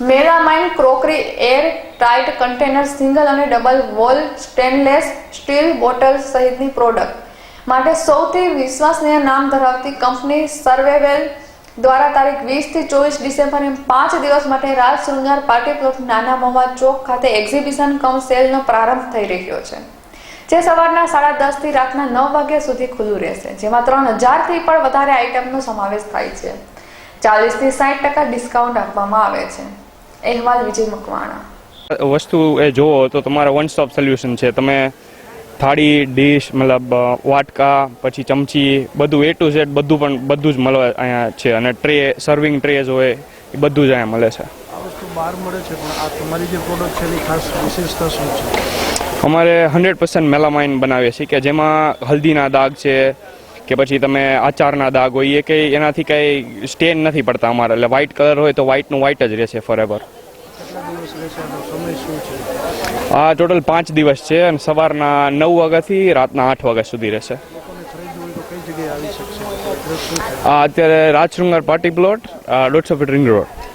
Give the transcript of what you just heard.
Melamine crockery air tight container single અને double wall stainless steel bottle સહિતની product. માટે સૌથી વિશ્વસનીય નામ ધરાવતી કંપની સર્વેવેલ દ્વારા તારીખ વીસથી ચોવીસ ડિસેમ્બર એમ પાંચ દિવસ માટે રાજ શૃંગાર પાર્ટી પ્લોટ નાના મોવા ચોક ખાતે એક્ઝિબિશન કમ સેલનો પ્રારંભ થઈ રહ્યો છે, જે સવારના સાડા દસથી રાતના નવ વાગ્યા સુધી ખુલ્લું રહેશે, જેમાં ત્રણ હજારથી પણ વધારે આઇટમનો સમાવેશ થાય છે. ચાલીસથી સાઠ ટકા ડિસ્કાઉન્ટ આપવામાં આવે છે. અહેવાલ વિજય મકવાણા. વસ્તુ એ જોવો તો તમારે વન સ્ટોપ સોલ્યુશન છે. તમે થાળી ડીશ મતલબ વાટકા પછી ચમચી બધું એ ટુ ઝેડ બધું પણ બધું જ મળે અહીંયા છે. અને ટ્રે સર્વિંગ ટ્રેઝ હોય એ બધું જ અહીંયા મળે છે. બહાર મળે છે પણ આ તમારી જે પ્રોડક્ટ છે એની ખાસ વિશેષતા શું છે? અમારે હંડ્રેડ પર્સન્ટ મેલામાઇન બનાવીએ છીએ કે જેમાં હલ્દીના દાગ છે કે પછી તમે આચારના દાગ હોય એ કંઈ એનાથી કંઈ સ્ટેન નથી પડતા અમારે. એટલે વ્હાઇટ કલર હોય તો વ્હાઇટનું વ્હાઇટ જ રહેશે ફોરએવર આ ટોટલ પાંચ દિવસ છે અને સવારના નવ વાગ્યાથી રાતના આઠ વાગ્યા સુધી રહેશે. અત્યારે રાજશૃંગાર પાર્ટી પ્લોટ દોઢસો ફીટ રિંગ રોડ